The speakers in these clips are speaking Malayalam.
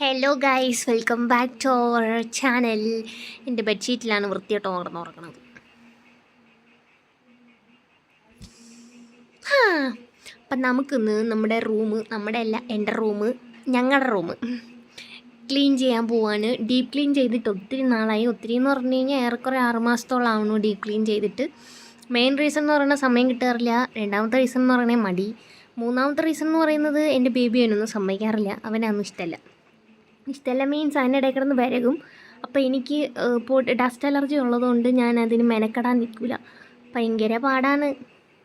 Hello guys welcome back to our channel എന്റെ ബെഡ്ഷീറ്റിലാണ് വൃത്തിയായിട്ട് ഓർന്ന് ഉറങ്ങണത്. അപ്പം നമുക്കിന്ന് നമ്മുടെ റൂം നമ്മുടെ അല്ല എന്റെ റൂം ഞങ്ങളുടെ റൂം ക്ലീൻ ചെയ്യാൻ പോവാണ്. ഡീപ്പ് ക്ലീൻ ചെയ്തിട്ട് ഒത്തിരി നാളായി. ഒത്തിരി എന്ന് പറഞ്ഞു കഴിഞ്ഞാൽ ഏറെക്കുറെ ആറ് മാസത്തോളം ആവണു ഡീപ്പ് ക്ലീൻ ചെയ്തിട്ട്. മെയിൻ റീസൺ എന്ന് പറയുന്നത് സമയം കിട്ടാറില്ല. രണ്ടാമത്തെ റീസൺ എന്ന് പറയുന്നത് മടി. മൂന്നാമത്തെ റീസൺ എന്ന് പറയുന്നത് എന്റെ ബേബി അതിനൊന്നും സമ്മതിക്കാറില്ല. അവനൊന്നും ഇഷ്ടമല്ല. ഇഷ്ടമല്ല മീൻസ് അതിന്റെ ഇടയിൽ കിടന്ന് വരകും. അപ്പോൾ എനിക്ക് ഡസ്റ്റ് അലർജി ഉള്ളതുകൊണ്ട് ഞാൻ അതിന് മെനക്കെടാൻ നിൽക്കില്ല ഭയങ്കര പാടാണ്.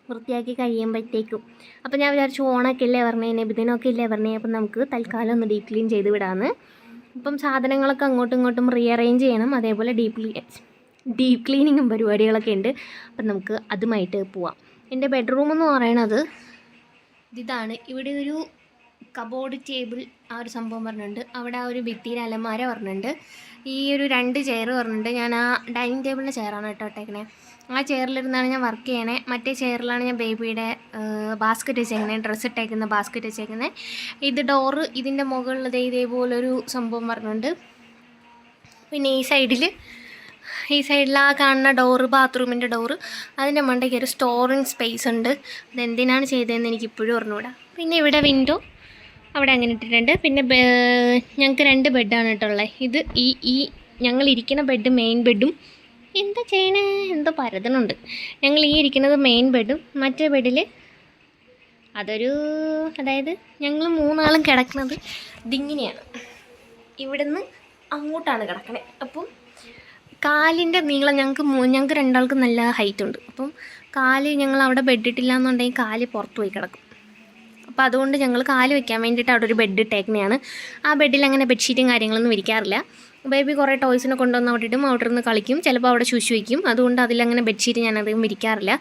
വൃത്തിയാക്കി കഴിയുമ്പോഴത്തേക്കും. അപ്പോൾ ഞാൻ വിചാരിച്ചു ഓണൊക്കെ ഇല്ലേ പറഞ്ഞേ നബിദിനമൊക്കെ ഇല്ലേ പറഞ്ഞേ അപ്പം നമുക്ക് തൽക്കാലം ഒന്ന് ഡീപ് ക്ലീൻ ചെയ്ത് വിടാമെന്ന് അപ്പം സാധനങ്ങളൊക്കെ അങ്ങോട്ടും ഇങ്ങോട്ടും റീഅറേഞ്ച് ചെയ്യണം. അതേപോലെ ഡീപ് ക്ലീൻ ഡീപ്പ് ക്ലീനിങ്ങും പരിപാടികളൊക്കെ ഉണ്ട്. അപ്പം നമുക്ക് അതുമായിട്ട് പോവാം. എന്റെ ബെഡ്റൂം എന്ന് പറയണത് ഇതാണ്. ഇവിടെ ഒരു കബോർഡ് ടേബിൾ ആ ഒരു സംഭവം പറഞ്ഞിട്ടുണ്ട്. അവിടെ ആ ഒരു ഭിത്തിയിൽ അലമാര പറഞ്ഞിട്ടുണ്ട്. ഈ ഒരു രണ്ട് ചെയർ പറഞ്ഞിട്ടുണ്ട്. ഞാൻ ആ ഡൈനിങ് ടേബിളിന്റെ ചെയറാണ് കേട്ടോ ഇട്ടേക്കണേ. ആ ചെയറിലിരുന്നാണ് ഞാൻ വർക്ക് ചെയ്യണേ. മറ്റേ ചെയറിലാണ് ഞാൻ ബേബിയുടെ ബാസ്ക്കറ്റ് വെച്ചേക്കുന്നത് ഡ്രസ്സ് ഇട്ടേക്കുന്ന ബാസ്ക്കറ്റ് വെച്ചേക്കുന്നത് ഇത് ഡോറ് ഇതിന്റെ മുകളിൽ ഇതേപോലൊരു സംഭവം പറഞ്ഞിട്ടുണ്ട്. പിന്നെ ഈ സൈഡിൽ ഈ സൈഡിൽ ആ കാണുന്ന ഡോറ് ബാത്റൂമിന്റെ ഡോറ് അതിന്റെ മണ്ടയ്ക്ക് ഒരു സ്റ്റോറിങ് സ്പേസ് ഉണ്ട്. അതെന്തിനാണ് ചെയ്തതെന്ന് എനിക്കിപ്പോഴും അറിഞ്ഞുകൂടാ പിന്നെ ഇവിടെ വിൻഡോ അവിടെ അങ്ങനെ ഇട്ടിട്ടുണ്ട്. പിന്നെ ഞങ്ങൾക്ക് രണ്ട് ബെഡാണ് കേട്ടുള്ളത് ഇത് ഈ ഈ ഞങ്ങൾ ഇരിക്കുന്ന ബെഡ് മെയിൻ ബെഡും എന്താ ചെയ്യണേ? എന്തോ പരതണുണ്ട്. ഞങ്ങൾ ഈ ഇരിക്കുന്നത് മെയിൻ ബെഡും മറ്റേ ബെഡിൽ അതൊരു അതായത് ഞങ്ങൾ മൂന്നാളും കിടക്കുന്നത് ഇതിങ്ങനെയാണ്. ഇവിടുന്ന് അങ്ങോട്ടാണ് കിടക്കണേ. അപ്പം കാലിന്റെ നീളം ഞങ്ങൾക്ക് ഞങ്ങൾക്ക് രണ്ടാൾക്കും നല്ല ഹൈറ്റ് ഉണ്ട്. അപ്പം കാൽ ഞങ്ങൾ അവിടെ ബെഡിട്ടില്ല എന്നുണ്ടെങ്കിൽ കാൽ പുറത്ത് പോയി കിടക്കും. അപ്പോൾ അതുകൊണ്ട് ഞങ്ങൾ കാൽ വെക്കാൻ വേണ്ടിയിട്ട് അവിടെ ഒരു ബെഡ് ഇട്ടേക്കുന്നതാണ്. ആ ബെഡിൽ അങ്ങനെ ബെഡ്ഷീറ്റും കാര്യങ്ങളൊന്നും വിരിക്കാറില്ല. ബേബി കുറേ ടോയ്സിനെ കൊണ്ടുവന്ന് അവിടെ ഇടും അവിടെ നിന്ന് കളിക്കും. ചിലപ്പോൾ അവിടെ ശുശി വയ്ക്കും. അതുകൊണ്ട് അതിലങ്ങനെ ബെഡ്ഷീറ്റ് ഞാൻ അധികം വിരിക്കാറില്ല.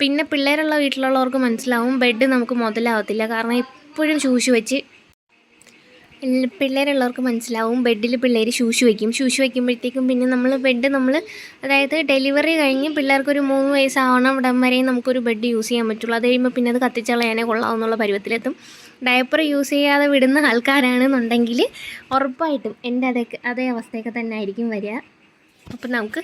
പിന്നെ പിള്ളേരുള്ള വീട്ടിലുള്ളവർക്ക് മനസ്സിലാവും ബെഡ് നമുക്ക് മുതലാവത്തില്ല. കാരണം എപ്പോഴും ശൂശു വെച്ച് പിള്ളേരുള്ളവർക്ക് മനസ്സിലാവും. ബെഡിൽ പിള്ളേർ ശൂശു വയ്ക്കും ശൂശു വയ്ക്കുമ്പോഴത്തേക്കും പിന്നെ നമ്മൾ ബെഡ് നമ്മൾ അതായത് ഡെലിവറി കഴിഞ്ഞ് പിള്ളേർക്കൊരു മൂന്ന് വയസ്സാവണം ഇടം വരെയും നമുക്കൊരു ബെഡ് യൂസ് ചെയ്യാൻ പറ്റുള്ളൂ. അത് കഴിയുമ്പോൾ പിന്നെ അത് കത്തിച്ചളയാനേ കൊള്ളാവുന്നുള്ള പരുവത്തിലെത്തും. ഡയപ്പർ യൂസ് ചെയ്യാതെ വിടുന്ന ആൾക്കാരാണെന്നുണ്ടെങ്കിൽ ഉറപ്പായിട്ടും എന്റെ അതേ അതേ അവസ്ഥയൊക്കെ തന്നെ ആയിരിക്കും വരിക. അപ്പം നമുക്ക്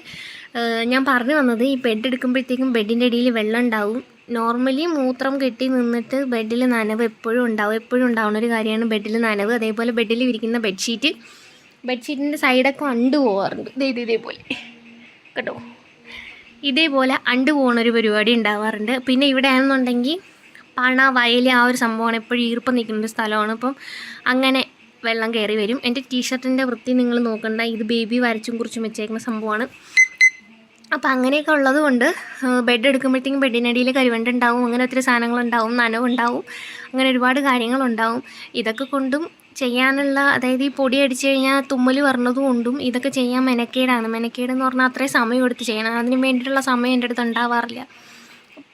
ഞാൻ പറഞ്ഞു വന്നത് ഈ ബെഡ് എടുക്കുമ്പോഴത്തേക്കും ബെഡിന്റെ അടിയിൽ വെള്ളം ഉണ്ടാവും. നോർമലി മൂത്രം കെട്ടി നിന്നിട്ട് ബെഡിൽ നനവ് എപ്പോഴും ഉണ്ടാവും. എപ്പോഴും ഉണ്ടാവുന്ന ഒരു കാര്യമാണ് ബെഡിൽ നനവ്. അതേപോലെ ബെഡിൽ ഇരിക്കുന്ന ബെഡ്ഷീറ്റ് ബെഡ്ഷീറ്റിന്റെ സൈഡൊക്കെ അണ്ടു പോകാറുണ്ട് ഇതേ ഇത് ഇതേപോലെ കേട്ടോ ഇതേപോലെ അണ്ട് പോകുന്നൊരു പരിപാടി ഉണ്ടാവാറുണ്ട്. പിന്നെ ഇവിടെ ആണെന്നുണ്ടെങ്കിൽ പണ വയൽ ആ ഒരു സംഭവമാണ് എപ്പോഴും ഈർപ്പം നിൽക്കുന്ന ഒരു സ്ഥലമാണ്. അപ്പം അങ്ങനെ വെള്ളം കയറി വരും. എന്റെ ടീഷർട്ടിന്റെ വൃത്തി നിങ്ങൾ നോക്കണ്ട. ഇത് ബേബി വരച്ചും കുറിച്ചും വെച്ചേക്കുന്ന സംഭവമാണ്. അപ്പോൾ അങ്ങനെയൊക്കെ ഉള്ളത് കൊണ്ട് ബെഡ് എടുക്കുമ്പോഴത്തേക്കും ബെഡിനടിയിൽ കരിവണ്ട് ഉണ്ടാവും അങ്ങനെ ഒത്തിരി സാധനങ്ങളുണ്ടാവും നനവുണ്ടാവും അങ്ങനെ ഒരുപാട് കാര്യങ്ങളുണ്ടാവും ഇതൊക്കെ കൊണ്ടും ചെയ്യാനുള്ള അതായത് ഈ പൊടി അടിച്ചു കഴിഞ്ഞാൽ തുമ്മൽ പറഞ്ഞതും കൊണ്ടും ഇതൊക്കെ ചെയ്യാൻ മെനക്കേടാണ്. മെനക്കേടെന്ന് പറഞ്ഞാൽ അത്രയും സമയം എടുത്ത് ചെയ്യണം. അതിന് വേണ്ടിയിട്ടുള്ള സമയം എന്റെ അടുത്ത് ഉണ്ടാവാറില്ല.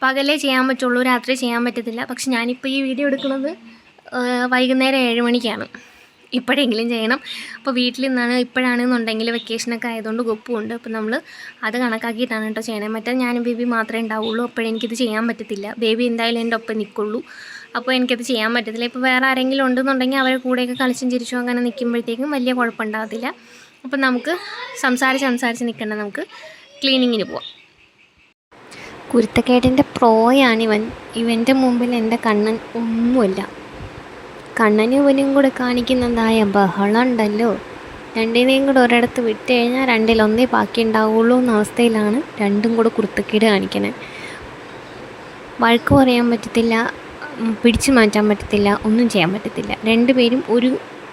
പകലേ ചെയ്യാൻ പറ്റുള്ളൂ രാത്രി ചെയ്യാൻ പറ്റത്തില്ല. പക്ഷെ ഞാനിപ്പോൾ ഈ വീഡിയോ എടുക്കുന്നത് വൈകുന്നേരം ഏഴ് മണിക്കാണ്. ഇപ്പോഴെങ്കിലും ചെയ്യണം. അപ്പോൾ വീട്ടിൽ നിന്നാണ് ഇപ്പോഴാണെന്നുണ്ടെങ്കിൽ വെക്കേഷനൊക്കെ ആയതുകൊണ്ട് ഗൊപ്പുണ്ട്. അപ്പോൾ നമ്മൾ അത് കണക്കാക്കിയിട്ടാണ് കേട്ടോ ചെയ്യണേ. മറ്റേ ഞാനും ബേബി മാത്രമേ ഉണ്ടാവുള്ളൂ. അപ്പോഴെനിക്കിത് ചെയ്യാൻ പറ്റത്തില്ല. ബേബി എന്തായാലും എന്റെ ഒപ്പം നിൽക്കുള്ളൂ അപ്പോൾ എനിക്കത് ചെയ്യാൻ പറ്റത്തില്ല. ഇപ്പോൾ വേറെ ആരെങ്കിലും ഉണ്ടെന്നുണ്ടെങ്കിൽ അവരെ കൂടെയൊക്കെ കളിച്ചും ചിരിച്ചും അങ്ങനെ നിൽക്കുമ്പോഴത്തേക്കും വലിയ കുഴപ്പമുണ്ടാകത്തില്ല. അപ്പം നമുക്ക് സംസാരിച്ച് സംസാരിച്ച് നിൽക്കേണ്ട. നമുക്ക് ക്ലീനിങ്ങിന് പോവാം. കുരുത്തക്കേടിന്റെ പ്രോയാണിവൻ ഇവന്റെ മുമ്പിൽ എന്റെ കണ്ണൻ ഒന്നുമില്ല. കണ്ണനും ഇവനും കൂടെ കാണിക്കുന്നതായ ബഹളം ഉണ്ടല്ലോ രണ്ടിനെയും കൂടെ ഒരിടത്ത് വിട്ട് കഴിഞ്ഞാൽ രണ്ടിലൊന്നേ ബാക്കി ഉണ്ടാവുള്ളൂ എന്ന അവസ്ഥയിലാണ് രണ്ടും കൂടെ കുരുത്തക്കേട് കാണിക്കണേ. വഴക്ക് പറയാൻ പറ്റത്തില്ല പിടിച്ചു മാറ്റാൻ പറ്റത്തില്ല ഒന്നും ചെയ്യാൻ പറ്റത്തില്ല. രണ്ടുപേരും ഒരു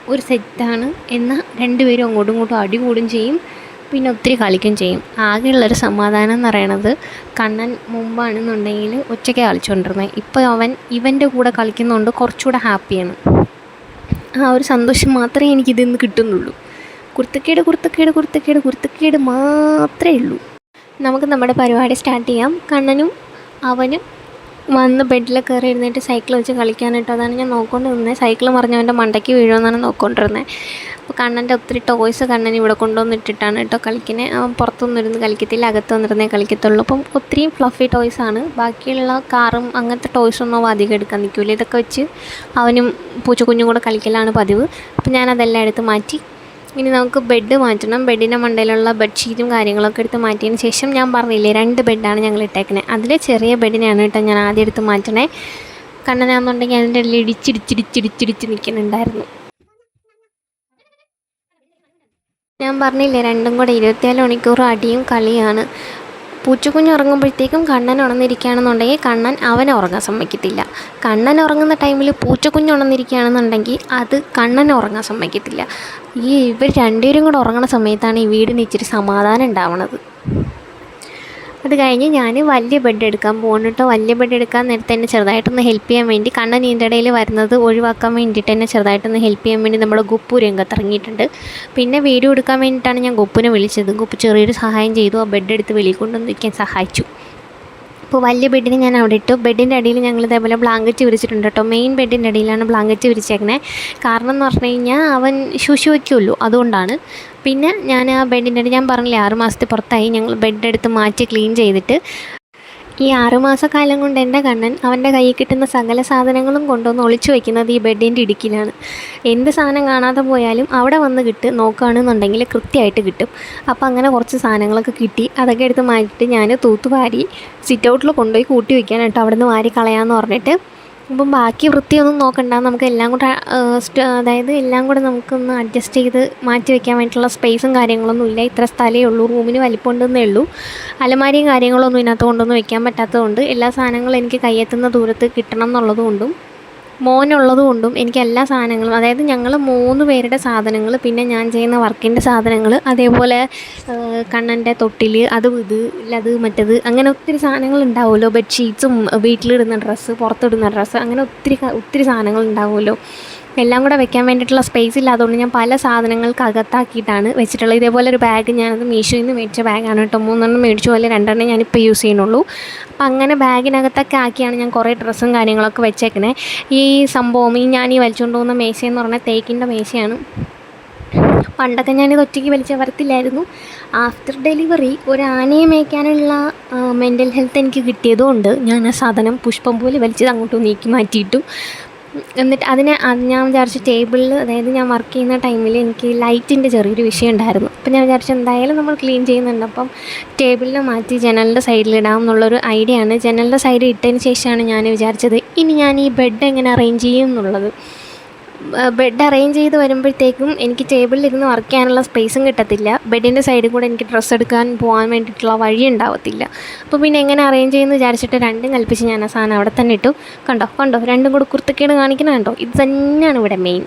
ഒരു സെറ്റാണ് എന്നാൽ രണ്ടുപേരും അങ്ങോട്ടും ഇങ്ങോട്ടും അടി കൂടും ചെയ്യും പിന്നെ ഒത്തിരി കളിക്കും ചെയ്യും. ആകെയുള്ളൊരു സമാധാനം എന്ന് പറയണത് കണ്ണൻ മുമ്പാണെന്നുണ്ടെങ്കിൽ ഒറ്റയ്ക്ക് കളിച്ചുകൊണ്ടിരുന്നത്. ഇപ്പോൾ അവൻ ഇവന്റെ കൂടെ കളിക്കുന്നതുകൊണ്ട് കുറച്ചുകൂടെ ഹാപ്പിയാണ്. ആ ഒരു സന്തോഷം മാത്രമേ എനിക്കിതിൽ നിന്ന് കിട്ടുന്നുള്ളൂ. കുർത്തക്കേട് കുർത്തക്കേട് കുർത്തക്കേട് കുർത്തക്കേട് മാത്രമേ ഉള്ളൂ. നമുക്ക് നമ്മുടെ പരിപാടി സ്റ്റാർട്ട് ചെയ്യാം. കണ്ണനും അവനും വന്ന് ബെഡിൽ കയറി ഇരുന്നിട്ട് സൈക്കിൾ വെച്ച് കളിക്കാനായിട്ട് അതാണ് ഞാൻ നോക്കൊണ്ട് നിന്നത് സൈക്കിൾ മറിഞ്ഞവന്റെ മണ്ടയ്ക്ക് വീഴുമെന്നാണ് നോക്കിക്കൊണ്ടിരുന്നത് അപ്പോൾ കണ്ണന്റെ ഒത്തിരി ടോയ്സ് കണ്ണൻ ഇവിടെ കൊണ്ടുവന്നിട്ടിട്ടാണ് കേട്ടോ കളിക്കുന്നത് അവൻ പുറത്തൊന്നും ഇരുന്ന് കളിക്കത്തില്ല അകത്ത് വന്നിരുന്നേ കളിക്കത്തുള്ളൂ. അപ്പം ഒത്തിരിയും ഫ്ലഫി ടോയ്സ് ആണ്. ബാക്കിയുള്ള കാറും അങ്ങനത്തെ ടോയ്സൊന്നും അവ അധികം എടുക്കാൻ നിൽക്കില്ല ഇതൊക്കെ വെച്ച് അവനും പൂച്ചക്കുഞ്ഞും കൂടെ കളിക്കലാണ് പതിവ്. അപ്പോൾ ഞാനതെല്ലാം എടുത്ത് മാറ്റി. ഇനി നമുക്ക് ബെഡ് മാറ്റണം. ബെഡിന്റെ മണ്ടയിലുള്ള ബെഡ്ഷീറ്റും കാര്യങ്ങളൊക്കെ എടുത്ത് മാറ്റിയതിന് ശേഷം ഞാൻ പറഞ്ഞില്ലേ രണ്ട് ബെഡാണ് ഞങ്ങൾ ഇട്ടേക്കുന്നത് അതിൽ ചെറിയ ബെഡിനെയാണ് കേട്ടോ ഞാൻ ആദ്യം എടുത്ത് മാറ്റണേ. കണ്ണനാണെന്നുണ്ടെങ്കിൽ അതിന്റെ ഇടയിൽ ഇടിച്ചിടിച്ചിടിച്ചിടിച്ചിടിച്ച് നിൽക്കുന്നുണ്ടായിരുന്നു. ഞാൻ പറഞ്ഞില്ലേ രണ്ടും കൂടെ ഇരുപത്തിനാല് മണിക്കൂർ അടിയും കളിയാണ്. പൂച്ചക്കുഞ്ഞ് ഉറങ്ങുമ്പോഴത്തേക്കും കണ്ണൻ ഉണർന്നിരിക്കുകയാണെന്നുണ്ടെങ്കിൽ കണ്ണൻ അവനെ ഉറങ്ങാൻ സമ്മതിക്കത്തില്ല. കണ്ണൻ ഉറങ്ങുന്ന ടൈമിൽ പൂച്ചക്കുഞ്ഞ് ഉണർന്നിരിക്കുകയാണെന്നുണ്ടെങ്കിൽ അത് കണ്ണൻ ഉറങ്ങാൻ സമ്മതിക്കത്തില്ല. ഈ ഇവർ രണ്ടുപേരും കൂടെ ഉറങ്ങുന്ന സമയത്താണ് ഈ വീടിന് ഇച്ചിരി സമാധാനം ഉണ്ടാവണത്. അത് കഴിഞ്ഞ് ഞാൻ വലിയ ബെഡ് എടുക്കാൻ പോകുന്നു കേട്ടോ വലിയ ബെഡ് എടുക്കാൻ നേരത്തെ തന്നെ ചെറുതായിട്ടൊന്ന് ഹെൽപ്പ് ചെയ്യാൻ വേണ്ടി കണ്ണൻ നീന്തടയിൽ വരുന്നത് ഒഴിവാക്കാൻ വേണ്ടിയിട്ട് തന്നെ ചെറുതായിട്ടൊന്ന് ഹെൽപ്പ് ചെയ്യാൻ വേണ്ടി നമ്മുടെ ഗുപ്പു രംഗത്ത് ഇറങ്ങിയിട്ടുണ്ട്. പിന്നെ വീഡിയോ എടുക്കാൻ വേണ്ടിയിട്ടാണ് ഞാൻ ഗുപ്പുനെ വിളിച്ചത്. ഗുപ്പു ചെറിയൊരു സഹായം ചെയ്തു. ആ ബെഡ് എടുത്ത് വെളിയിൽ കൊണ്ടുവന്ന് വയ്ക്കാൻ സഹായിച്ചു. അപ്പോൾ വലിയ ബെഡിന് ഞാൻ അവിടെ ഇട്ടു. ബെഡിന്റെ അടിയിൽ ഞങ്ങൾ ഇതേപോലെ ബ്ലാങ്കറ്റ് വിരിച്ചിട്ടുണ്ട് കേട്ടോ. മെയിൻ ബെഡിന്റെ അടിയിലാണ് ബ്ലാങ്കറ്റ് വിരിച്ചേക്കുന്നത് കാരണം എന്ന് പറഞ്ഞു കഴിഞ്ഞാൽ അവൻ ശുശു വയ്ക്കുമല്ലോ അതുകൊണ്ടാണ്. പിന്നെ ഞാൻ ആ ബെഡിന്റെ അടി ഞാൻ പറഞ്ഞില്ലേ ആറ് മാസത്തെ പുറത്തായി. ഞങ്ങൾ ബെഡ് എടുത്ത് മാറ്റി ക്ലീൻ ചെയ്തിട്ട് ഈ ആറുമാസക്കാലം കൊണ്ട് എന്റെ കണ്ണൻ അവന്റെ കയ്യിൽ കിട്ടുന്ന സകല സാധനങ്ങളും കൊണ്ടുവന്ന് ഒളിച്ചു വയ്ക്കുന്നത് ഈ ബെഡിന്റെ ഇടുക്കിലാണ് എന്ത് സാധനം കാണാതെ പോയാലും അവിടെ വന്ന് കിട്ട് നോക്കുകയാണെന്നുണ്ടെങ്കിൽ കൃത്യമായിട്ട് കിട്ടും. അപ്പോൾ അങ്ങനെ കുറച്ച് സാധനങ്ങളൊക്കെ കിട്ടി. അതൊക്കെ എടുത്ത് മാറ്റിയിട്ട് ഞാൻ തൂത്തുവാരി സിറ്റ് ഔട്ടിൽ കൊണ്ടുപോയി കൂട്ടി വയ്ക്കാനായിട്ട് അവിടെ നിന്ന് വാരി കളയാമെന്ന് പറഞ്ഞിട്ട് അപ്പം ബാക്കി വൃത്തിയൊന്നും നോക്കണ്ട. നമുക്ക് എല്ലാം കൂടെ അതായത് എല്ലാം കൂടെ നമുക്കൊന്ന് അഡ്ജസ്റ്റ് ചെയ്ത് മാറ്റി വെക്കാൻ വേണ്ടിയിട്ടുള്ള സ്പേസും കാര്യങ്ങളൊന്നും ഇല്ല. ഇത്ര സ്ഥലമേ ഉള്ളൂ. റൂമിന് വലിപ്പമുണ്ടെന്നേ ഉള്ളൂ. അലമാരിയും കാര്യങ്ങളൊന്നും ഇതിനകത്ത് കൊണ്ടൊന്നും വെക്കാൻ പറ്റാത്തതുകൊണ്ട് എല്ലാ സാധനങ്ങളും എനിക്ക് കയ്യെത്തുന്ന ദൂരത്ത് കിട്ടണം എന്നുള്ളതുകൊണ്ടും മോനുള്ളത് കൊണ്ടും എനിക്ക് എല്ലാ സാധനങ്ങളും അതായത് ഞങ്ങൾ മൂന്ന് പേരുടെ സാധനങ്ങൾ പിന്നെ ഞാൻ ചെയ്യുന്ന വർക്കിന്റെ സാധനങ്ങൾ അതേപോലെ കണ്ണന്റെ തൊട്ടിൽ അതും ഇത് അത് മറ്റത് അങ്ങനെ ഒത്തിരി സാധനങ്ങൾ ഉണ്ടാവുമല്ലോ. ബെഡ്ഷീറ്റ്സും വീട്ടിലിടുന്ന ഡ്രസ്സ് പുറത്തിടുന്ന ഡ്രസ്സ് അങ്ങനെ ഒത്തിരി ഒത്തിരി സാധനങ്ങൾ ഉണ്ടാവുമല്ലോ. എല്ലാം കൂടെ വെക്കാൻ വേണ്ടിയിട്ടുള്ള സ്പേസ് ഇല്ലാത്തതുകൊണ്ട് ഞാൻ പല സാധനങ്ങൾക്ക് അകത്താക്കിയിട്ടാണ് വെച്ചിട്ടുള്ളത്. ഇതേപോലെ ഒരു ബാഗ് ഞാനത് മീഷോയിൽ നിന്ന് മേടിച്ച ബാഗാണ് കേട്ടോ. മൂന്നെണ്ണം മേടിച്ചു. പോലെ രണ്ടെണ്ണം ഞാനിപ്പോൾ യൂസ് ചെയ്യുന്നുള്ളൂ. അപ്പം അങ്ങനെ ബാഗിനകത്തൊക്കെ ആക്കിയാണ് ഞാൻ കുറേ ഡ്രസ്സും കാര്യങ്ങളൊക്കെ വെച്ചേക്കണേ. ഈ സംഭവം ഈ ഞാൻ ഈ വലിച്ചുകൊണ്ട് പോകുന്ന മേശയെന്ന് പറഞ്ഞാൽ തേക്കിന്റെ മേശയാണ്. പണ്ടൊക്കെ ഞാനിത് ഒറ്റയ്ക്ക് വലിച്ച വരത്തില്ലായിരുന്നു. ആഫ്റ്റർ ഡെലിവറി ഒരു ആനയെ മേയ്ക്കാനുള്ള മെന്റൽ ഹെൽത്ത് എനിക്ക് കിട്ടിയതുകൊണ്ട് ഞാൻ ആ സാധനം പുഷ്പം പോലെ വലിച്ചത് അങ്ങോട്ടും നീക്കി മാറ്റിയിട്ടു. എന്നിട്ട് അതിനെ അത് ഞാൻ വിചാരിച്ചു ടേബിളിൽ അതായത് ഞാൻ വർക്ക് ചെയ്യുന്ന ടൈമിൽ എനിക്ക് ലൈറ്റിന്റെ ചെറിയൊരു വിഷയം ഉണ്ടായിരുന്നു. അപ്പം ഞാൻ വിചാരിച്ചു എന്തായാലും നമ്മൾ ക്ലീൻ ചെയ്യുന്നുണ്ട്. അപ്പം ടേബിളിൽ മാറ്റി ജനലിന്റെ സൈഡിലിടാം എന്നുള്ളൊരു ഐഡിയ ആണ്. ജനലിന്റെ സൈഡിൽ ഇട്ടതിന് ശേഷമാണ് ഞാൻ വിചാരിച്ചത് ഇനി ഞാൻ ഈ ബെഡ് എങ്ങനെ അറേഞ്ച് ചെയ്യും എന്നുള്ളത്. ബെഡ് അറേഞ്ച് ചെയ്ത് വരുമ്പോഴത്തേക്കും എനിക്ക് ടേബിളിലിരുന്ന് വർക്ക് ചെയ്യാനുള്ള സ്പേസും കിട്ടത്തില്ല. ബെഡിന്റെ സൈഡിൽ കൂടെ എനിക്ക് ഡ്രസ്സ് എടുക്കാൻ പോകാൻ വേണ്ടിയിട്ടുള്ള വഴി ഉണ്ടാവത്തില്ല. അപ്പോൾ പിന്നെ എങ്ങനെ അറേഞ്ച് ചെയ്യുമെന്ന് വിചാരിച്ചിട്ട് രണ്ടും കൽപ്പിച്ച് ഞാൻ ആ സാധനം അവിടെ തന്നെ ഇട്ടു. കണ്ടോ? കണ്ടോ? രണ്ടും കൂടെ കുർത്തക്കേട് കാണിക്കുന്നത് കണ്ടോ? ഇത് തന്നെയാണ് ഇവിടെ മെയിൻ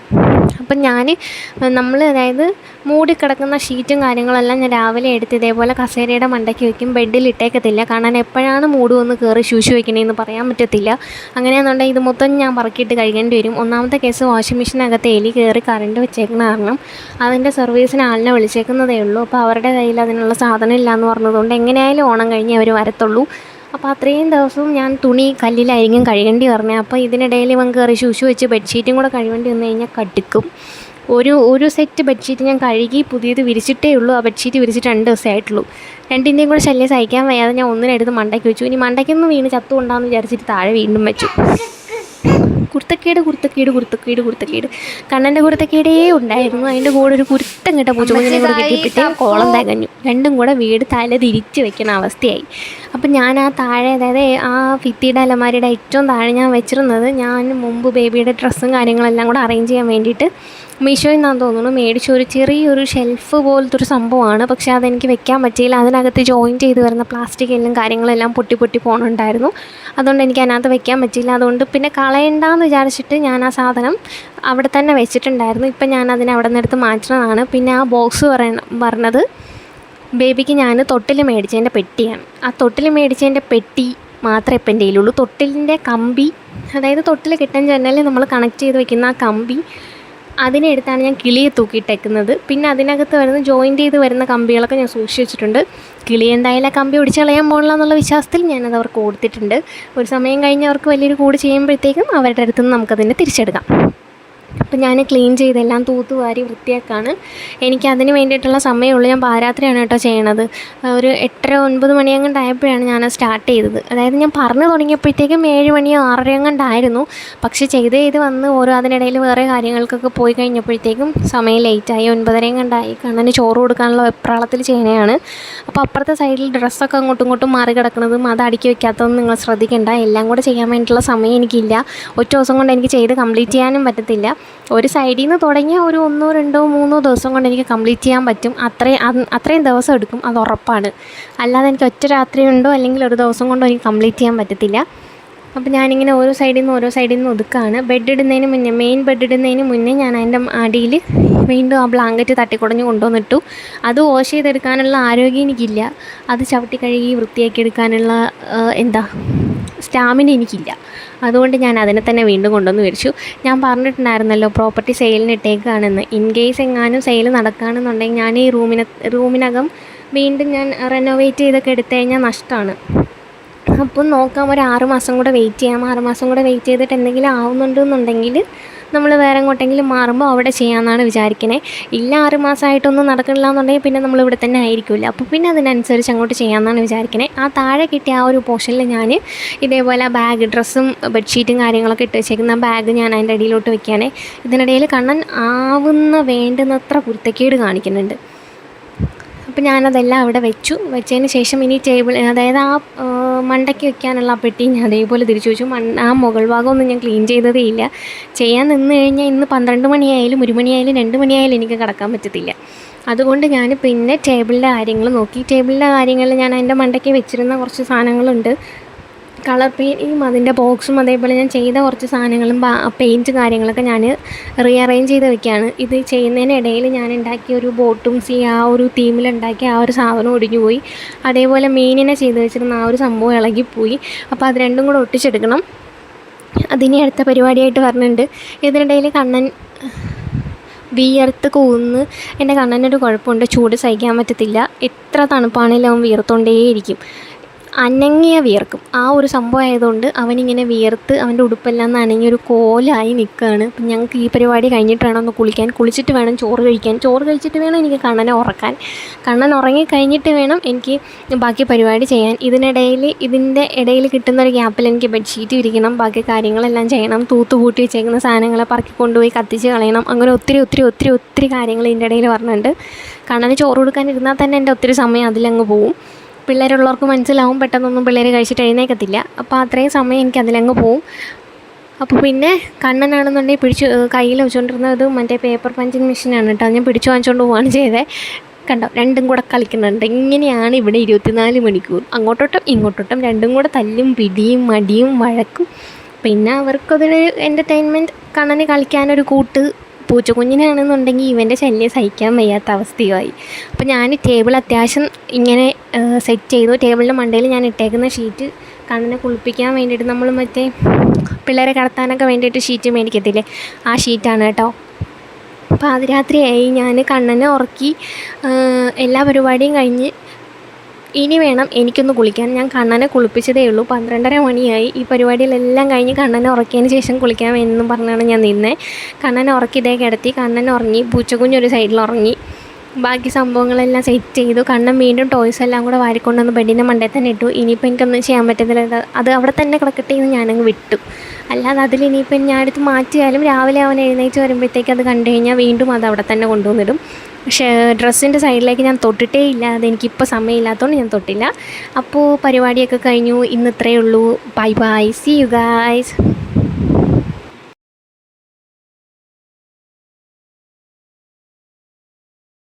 അപ്പം ഞാൻ നമ്മൾ അതായത് മൂടി കിടക്കുന്ന ഷീറ്റും കാര്യങ്ങളെല്ലാം ഞാൻ രാവിലെ എടുത്ത് ഇതേപോലെ കസേരയുടെ മണ്ടയ്ക്ക് വെക്കും. ബെഡിൽ ഇട്ടേക്കത്തില്ല. കാരണം എപ്പോഴാണ് മൂട് വന്ന് കയറി ശൂശു വയ്ക്കണേന്ന് പറയാൻ പറ്റത്തില്ല. അങ്ങനെയാണെന്നുണ്ടെങ്കിൽ ഇത് മൊത്തം ഞാൻ പറക്കിയിട്ട് കഴിക്കേണ്ടി വരും. ഒന്നാമത്തെ കേസ് വാഷിംഗ് മെഷീനകത്ത് എലി കയറി കറണ്ട് വെച്ചേക്കുന്ന കാരണം അതിന്റെ സർവീസിന് ആളിനെ വിളിച്ചേക്കുന്നതേ ഉള്ളൂ. അപ്പോൾ അവരുടെ കയ്യിൽ അതിനുള്ള സാധനം ഇല്ല എന്ന് പറഞ്ഞതുകൊണ്ട് എങ്ങനെയായാലും ഓണം കഴിഞ്ഞേ അവർ വരത്തുള്ളൂ. അപ്പോൾ അത്രയും ദിവസവും ഞാൻ തുണി കല്ലിലായിരിക്കും കഴുകേണ്ടി പറഞ്ഞത്. അപ്പോൾ ഇതിനിടയിൽ ഇവൻ കയറി ശുശു വെച്ച് ബെഡ്ഷീറ്റും കൂടെ കഴുകേണ്ടി വന്നു കഴിഞ്ഞാൽ കടുക്കും. ഒരു ഒരു സെറ്റ് ബെഡ്ഷീറ്റ് ഞാൻ കഴുകി പുതിയത് വിരിച്ചിട്ടേ ഉള്ളൂ. ആ ബെഡ്ഷീറ്റ് വിരിച്ചിട്ട് രണ്ട് ദിവസമേ ആയിട്ടുള്ളൂ രണ്ടിന്റെയും കൂടെ ശല്യം സഹിക്കാൻ വയ്യാതെ ഞാൻ ഒന്നിനെടുത്ത് മണ്ടയ്ക്ക് വെച്ചു. ഇനി മണ്ടയ്ക്കൊന്നും വീണ് ചത്തു കൊണ്ടാന്ന് വിചാരിച്ചിട്ട് താഴെ വീണ്ടും വെച്ചു. കുർത്തക്കേട് കുർത്തക്കേട് കുർത്തക്കേട് കുർത്തക്കേട് കണ്ണന്റെ കുർത്തക്കേടേ ഉണ്ടായിരുന്നു. അതിന്റെ കൂടെ ഒരു കുരുത്തം കിട്ട പൂച്ചക്കുഞ്ഞിനെ കൂടെ കിട്ടിയപ്പോഴത്തേ കോളം തികഞ്ഞു. രണ്ടും കൂടെ വീട് തല തിരിച്ച് വെക്കുന്ന അവസ്ഥയായി. അപ്പം ഞാൻ ആ താഴെ അതായത് ആ ഫിത്തിയുടെ അലമാരിയുടെ ഏറ്റവും താഴെ ഞാൻ വെച്ചിരുന്നത് ഞാൻ മുമ്പ് ബേബിയുടെ ഡ്രസ്സും കാര്യങ്ങളെല്ലാം കൂടെ അറേഞ്ച് ചെയ്യാൻ വേണ്ടിയിട്ട് മീഷോയിൽ നിന്നാന്ന് തോന്നുന്നു. മേടിച്ച ഒരു ചെറിയൊരു ഷെൽഫ് പോലത്തെ ഒരു സംഭവമാണ്. പക്ഷേ അതെനിക്ക് വെക്കാൻ പറ്റിയില്ല. അതിനകത്ത് ജോയിൻ ചെയ്ത് വരുന്ന പ്ലാസ്റ്റിക് എല്ലാം കാര്യങ്ങളെല്ലാം പൊട്ടി പൊട്ടി പോകണുണ്ടായിരുന്നു അതുകൊണ്ട് എനിക്ക് അതിനകത്ത് വെക്കാൻ പറ്റിയില്ല. അതുകൊണ്ട് പിന്നെ കളയണ്ടെന്ന് വിചാരിച്ചിട്ട് ഞാൻ ആ സാധനം അവിടെ തന്നെ വെച്ചിട്ടുണ്ടായിരുന്നു. ഇപ്പം ഞാൻ അതിനെ അവിടെ നിന്നെടുത്ത് മാറ്റുന്നതാണ്. പിന്നെ ആ ബോക്സ് പറയണ പറഞ്ഞത് ബേബിക്ക് ഞാൻ തൊട്ടിൽ മേടിച്ചതിന്റെ പെട്ടിയാണ്. ആ തൊട്ടിൽ മേടിച്ചതിന്റെ പെട്ടി മാത്രമേ ഇപ്പം എന്റെ കയ്യിലുള്ളൂ. തൊട്ടിലിന്റെ കമ്പി അതായത് തൊട്ടിൽ കിട്ടാൻ ജനലിൽ നമ്മൾ കണക്ട് ചെയ്ത് വെക്കുന്ന ആ കമ്പി അതിനെടുത്താണ് ഞാൻ കിളിയെ തൂക്കിയിട്ടേക്കുന്നത് പിന്നെ അതിനകത്ത് വരുന്ന ജോയിന്റ് ചെയ്ത് വരുന്ന കമ്പികളൊക്കെ ഞാൻ സൂക്ഷിച്ച് വെച്ചിട്ടുണ്ട്. കിളി എന്തായാലും ആ കമ്പി ഒടിച്ച് കളയാൻ പോകണില്ല എന്നുള്ള വിശ്വാസത്തിൽ ഞാനത് അവർക്ക് കൊടുത്തിട്ടുണ്ട്. ഒരു സമയം കഴിഞ്ഞ് അവർക്ക് വലിയൊരു കൂട് ചെയ്യുമ്പോഴത്തേക്കും അവരുടെ അടുത്ത് നിന്ന് നമുക്കതിനെ തിരിച്ചെടുക്കാം. അപ്പം ഞാൻ ക്ലീൻ ചെയ്തെല്ലാം തൂത്തുവാരി വൃത്തിയാക്കാണ്. എനിക്ക് അതിന് വേണ്ടിയിട്ടുള്ള സമയമുള്ളൂ. ഞാൻ പാരാത്രിയാണ് കേട്ടോ ചെയ്യണത്. ഒരു എട്ടര ഒൻപത് മണിയങ്ങണ്ടായപ്പോഴാണ് ഞാൻ സ്റ്റാർട്ട് ചെയ്തത്. അതായത് ഞാൻ പറഞ്ഞു തുടങ്ങിയപ്പോഴത്തേക്കും ഏഴ് മണിയോ ആറരയങ്ങണ്ടായിരുന്നു പക്ഷേ ചെയ്ത് ചെയ്ത് വന്ന് ഓരോ അതിനിടയിൽ വേറെ കാര്യങ്ങൾക്കൊക്കെ പോയി കഴിഞ്ഞപ്പോഴത്തേക്കും സമയം ലേറ്റായി ഒൻപതരയും കണ്ടായി കണ്ണന് ചോറ് കൊടുക്കാനുള്ള വെപ്രാളത്തിൽ ചെയ്യണയാണ്. അപ്പോൾ അപ്പുറത്തെ സൈഡിൽ ഡ്രസ്സൊക്കെ അങ്ങോട്ടും ഇങ്ങോട്ടും മാറി കിടക്കുന്നതും അത് അടുക്കി വെക്കാത്തതൊന്നും നിങ്ങൾ ശ്രദ്ധിക്കേണ്ട. എല്ലാം കൂടെ ചെയ്യാൻ വേണ്ടിയിട്ടുള്ള സമയം എനിക്കില്ല. ഒറ്റ ദിവസം കൊണ്ട് എനിക്ക് ചെയ്ത് കംപ്ലീറ്റ് ചെയ്യാനും പറ്റത്തില്ല. ഒരു സൈഡിൽ നിന്ന് തുടങ്ങിയ ഒരു ഒന്നോ രണ്ടോ മൂന്നോ ദിവസം കൊണ്ട് എനിക്ക് കംപ്ലീറ്റ് ചെയ്യാൻ പറ്റും. അത്രയും അത് അത്രയും ദിവസം എടുക്കും. അത് ഉറപ്പാണ്. അല്ലാതെ എനിക്ക് ഒറ്റ രാത്രി ഉണ്ടോ അല്ലെങ്കിൽ ഒരു ദിവസം കൊണ്ടോ എനിക്ക് കംപ്ലീറ്റ് ചെയ്യാൻ പറ്റത്തില്ല. അപ്പോൾ ഞാനിങ്ങനെ ഓരോ സൈഡിൽ നിന്ന് ഓരോ സൈഡിൽ നിന്ന് ഒതുക്കാണ്. ബെഡ് ഇടുന്നതിന് മുന്നേ മെയിൻ ബെഡ് ഇടുന്നതിന് മുന്നേ ഞാൻ അതിന്റെ അടിയിൽ വീണ്ടും ആ ബ്ലാങ്കറ്റ് തട്ടിക്കുടഞ്ഞ് കൊണ്ടുവന്നിട്ടു. അത് വാഷ് ചെയ്തെടുക്കാനുള്ള ആരോഗ്യം എനിക്കില്ല. അത് ചവിട്ടി കഴുകി വൃത്തിയാക്കി എടുക്കാനുള്ള എന്താ സ്റ്റാമിന എനിക്കില്ല. അതുകൊണ്ട് ഞാൻ അതിനെ തന്നെ വീണ്ടും കൊണ്ടുവന്ന് മേടിച്ചു ഞാൻ പറഞ്ഞിട്ടുണ്ടായിരുന്നല്ലോ പ്രോപ്പർട്ടി സെയിലിന് ഇട്ടേക്കാണെന്ന്. ഇൻ കേസ് എങ്ങാനും സെയിൽ നടക്കുകയാണെന്നുണ്ടെങ്കിൽ ഞാൻ ഈ റൂമിനെ റൂമിനകം വീണ്ടും ഞാൻ റെനോവേറ്റ് ചെയ്തൊക്കെ എടുത്തു കഴിഞ്ഞാൽ നഷ്ടമാണ് അപ്പം നോക്കാം ഒരു ആറ് മാസം കൂടെ വെയിറ്റ് ചെയ്യാം. ആറ് മാസം കൂടെ വെയിറ്റ് ചെയ്തിട്ട് എന്തെങ്കിലും ആവുന്നുണ്ടെന്നുണ്ടെങ്കിൽ നമ്മൾ വേറെ എങ്ങോട്ടെങ്കിലും മാറുമ്പോൾ അവിടെ ചെയ്യാമെന്നാണ് വിചാരിക്കണേ. ഇല്ല ആറ് മാസമായിട്ടൊന്നും നടക്കണില്ല എന്നുണ്ടെങ്കിൽ പിന്നെ നമ്മൾ ഇവിടെ തന്നെ ആയിരിക്കില്ല അപ്പോൾ പിന്നെ അതിനനുസരിച്ച് അങ്ങോട്ട് ചെയ്യാമെന്നാണ് വിചാരിക്കണേ. ആ താഴെ കിട്ടിയ ആ ഒരു പോർഷനിൽ ഞാൻ ഇതേപോലെ ബാഗ് ഡ്രസ്സും ബെഡ്ഷീറ്റും കാര്യങ്ങളൊക്കെ ഇട്ട് വെച്ചേക്കുന്ന ബാഗ് ഞാൻ അതിന്റെ അടിയിലോട്ട് വെക്കുകയാണേ. ഇതിനിടയിൽ കണ്ണൻ ആവുന്ന വേണ്ടുന്നത്ര കുരുത്തക്കേട് കാണിക്കുന്നുണ്ട്. അപ്പോൾ ഞാനതെല്ലാം അവിടെ വെച്ചു. വെച്ചതിന് ശേഷം ഇനി ടേബിൾ അതായത് ആ മണ്ടയ്ക്ക് വെക്കാനുള്ള ആ പെട്ടി ഞാൻ അതേപോലെ തിരിച്ചു വെച്ചു. മൺ ആ മുകൾ ഭാഗമൊന്നും ഞാൻ ക്ലീൻ ചെയ്തതേ ഇല്ല. ചെയ്യാൻ നിന്ന് കഴിഞ്ഞാൽ ഇന്ന് പന്ത്രണ്ട് മണിയായാലും ഒരു മണിയായാലും രണ്ട് മണിയായാലും എനിക്ക് കിടക്കാൻ പറ്റത്തില്ല. അതുകൊണ്ട് ഞാൻ പിന്നെ ടേബിളിന്റെ കാര്യങ്ങൾ നോക്കി. ടേബിളിന്റെ കാര്യങ്ങളിൽ ഞാൻ അതിന്റെ മണ്ടയ്ക്ക് വെച്ചിരുന്ന കുറച്ച് സാധനങ്ങളുണ്ട്. കളർ പെയിന്റും അതിന്റെ ബോക്സും അതേപോലെ ഞാൻ ചെയ്ത കുറച്ച് സാധനങ്ങളും പെയിന്റ് കാര്യങ്ങളൊക്കെ ഞാൻ റീഅറേഞ്ച് ചെയ്ത് വെക്കുകയാണ് ഇത് ചെയ്യുന്നതിനിടയിൽ ഞാൻ ഉണ്ടാക്കിയ ഒരു ബോട്ടും സി ആ ഒരു തീമിലുണ്ടാക്കിയ ആ ഒരു സാധനം ഒടിഞ്ഞു പോയി. അതേപോലെ മീനിനെ ചെയ്ത് വെച്ചിരുന്ന ആ ഒരു സംഭവം ഇളകിപ്പോയി. അപ്പോൾ അത് രണ്ടും കൂടെ ഒട്ടിച്ചെടുക്കണം. അതിനി അടുത്ത പരിപാടിയായിട്ട് പറഞ്ഞിട്ടുണ്ട് ഇതിനിടയിൽ കണ്ണൻ വിയർത്ത് കൂന്ന്. എന്റെ കണ്ണനൊരു കുഴപ്പമുണ്ട്. ചൂട് സഹിക്കാൻ പറ്റത്തില്ല. എത്ര തണുപ്പാണെങ്കിലും അവൻ വിയർത്തുകൊണ്ടേയിരിക്കും അനങ്ങിയ വിയർക്കും. ആ ഒരു സംഭവം ആയതുകൊണ്ട് അവനിങ്ങനെ വിയർത്ത് അവന്റെ ഉടുപ്പെല്ലാം നനഞ്ഞ് ഒരു കോലായി നിൽക്കുകയാണ് അപ്പം ഞങ്ങൾക്ക് ഈ പരിപാടി കഴിഞ്ഞിട്ട് വേണം ഒന്ന് കുളിക്കാൻ. കുളിച്ചിട്ട് വേണം ചോറ് കഴിക്കാൻ. ചോറ് കഴിച്ചിട്ട് വേണം എനിക്ക് കണ്ണനെ ഉറക്കാൻ. കണ്ണൻ ഉറങ്ങി കഴിഞ്ഞിട്ട് വേണം എനിക്ക് ബാക്കി പരിപാടി ചെയ്യാൻ. ഇതിനിടയിൽ ഇതിന്റെ ഇടയിൽ കിട്ടുന്ന ഒരു ഗ്യാപ്പിൽ എനിക്ക് ബെഡ്ഷീറ്റ് വിരിക്കണം. ബാക്കി കാര്യങ്ങളെല്ലാം ചെയ്യണം. തൂത്ത് കൂട്ടി വെച്ചേക്കുന്ന സാധനങ്ങളെ പറക്കി കൊണ്ടുപോയി കത്തിച്ച് കളയണം. അങ്ങനെ ഒത്തിരി ഒത്തിരി ഒത്തിരി ഒത്തിരി കാര്യങ്ങൾ ഇതിന്റെ ഇടയിൽ പറഞ്ഞിട്ടുണ്ട്. കണ്ണന് ചോറ് കൊടുക്കാൻ ഇരുന്നാൽ തന്നെ എന്റെ ഒത്തിരി സമയം അതിലങ്ങ് പോവും. പിള്ളേരുള്ളവർക്ക് മനസ്സിലാവും പെട്ടെന്നൊന്നും പിള്ളേർ കഴിച്ചിട്ട് എഴുന്നേക്കത്തില്ല. അപ്പോൾ അത്രയും സമയം എനിക്ക് അതിലങ്ങ് പോവും. അപ്പോൾ പിന്നെ കണ്ണനാണെന്നുണ്ടെങ്കിൽ പിടിച്ച് കയ്യിൽ വെച്ചുകൊണ്ടിരുന്നത് മറ്റേ പേപ്പർ പഞ്ചിങ് മെഷീനാണ് കേട്ടോ. ഞാൻ പിടിച്ചു വാങ്ങിച്ചുകൊണ്ട് പോവുകയാണ് ചെയ്തത് കണ്ടോ രണ്ടും കൂടെ കളിക്കുന്നുണ്ട്. ഇങ്ങനെയാണ് ഇവിടെ ഇരുപത്തിനാല് മണിക്കൂർ. അങ്ങോട്ടോട്ടും ഇങ്ങോട്ടോട്ടും രണ്ടും കൂടെ തല്ലും പിടിയും മടിയും വഴക്കും. പിന്നെ അവർക്കതൊരു എന്റർടൈൻമെന്റ് കണ്ണന് കളിക്കാനൊരു കൂട്ട് പൂച്ചക്കുഞ്ഞിനാണെന്നുണ്ടെങ്കിൽ ഇവന്റെ ശല്യം സഹിക്കാൻ വയ്യാത്ത അവസ്ഥയുമായി. അപ്പോൾ ഞാൻ ടേബിൾ അത്യാവശ്യം ഇങ്ങനെ സെറ്റ് ചെയ്തു. ടേബിളിന്റെ മണ്ടയിൽ ഞാൻ ഇട്ടേക്കുന്ന ഷീറ്റ് കണ്ണിനെ കുളിപ്പിക്കാൻ വേണ്ടിയിട്ട് നമ്മൾ മറ്റേ പിള്ളേരെ കടത്താനൊക്കെ വേണ്ടിയിട്ട് ഷീറ്റ് മേടിക്കത്തില്ലേ? ആ ഷീറ്റാണ് കേട്ടോ. പാതിരാത്രിയായി ഞാൻ കണ്ണനെ ഉറക്കി എല്ലാ പരിപാടിയും കഴിഞ്ഞ് ഇനി വേണം എനിക്കൊന്ന് കുളിക്കാൻ. ഞാൻ കണ്ണനെ കുളിപ്പിച്ചതേ ഉള്ളൂ. പന്ത്രണ്ടര മണിയായി. ഈ പരിപാടിയിലെല്ലാം കഴിഞ്ഞ് കണ്ണനെ ഉറക്കിയതിന് ശേഷം കുളിക്കാൻ എന്നും പറഞ്ഞാണ് ഞാൻ നിന്നേ. കണ്ണനെ ഉറക്കി ഇതേ കിടത്തി. കണ്ണനെ ഉറങ്ങി. പൂച്ചക്കുഞ്ഞൊരു സൈഡിൽ ഉറങ്ങി. ബാക്കി സംഭവങ്ങളെല്ലാം സെറ്റ് ചെയ്തു. കണ്ണൻ വീണ്ടും ടോയ്സ് എല്ലാം കൂടെ വാരിക്കൊണ്ടുവന്ന് ബെഡിന്റെ മണ്ടേ തന്നെ ഇട്ടു. ഇനിയിപ്പോൾ എനിക്കൊന്നും ചെയ്യാൻ പറ്റത്തില്ല അത് അവിടെ തന്നെ കിടക്കട്ടെ എന്ന് ഞാനങ്ങ് വിട്ടു. അല്ലാതെ അതിൽ ഇനിയിപ്പോൾ ഞാൻ എടുത്ത് മാറ്റിയാലും രാവിലെ അവൻ എഴുന്നേറ്റ് വരുമ്പോഴത്തേക്ക് അത് കണ്ടു കഴിഞ്ഞാൽ വീണ്ടും അത് അവിടെ തന്നെ കൊണ്ടുവന്നിടും. പക്ഷേ ഡ്രസ്സിന്റെ സൈഡിലേക്ക് ഞാൻ തൊട്ടിട്ടേ ഇല്ല. അതെനിക്കിപ്പോൾ സമയമില്ലാത്തതുകൊണ്ട് ഞാൻ തൊട്ടില്ല. അപ്പോൾ പരിപാടിയൊക്കെ കഴിഞ്ഞു. ഇന്ന് ഇത്രയേ ഉള്ളൂ. Bye bye see you guys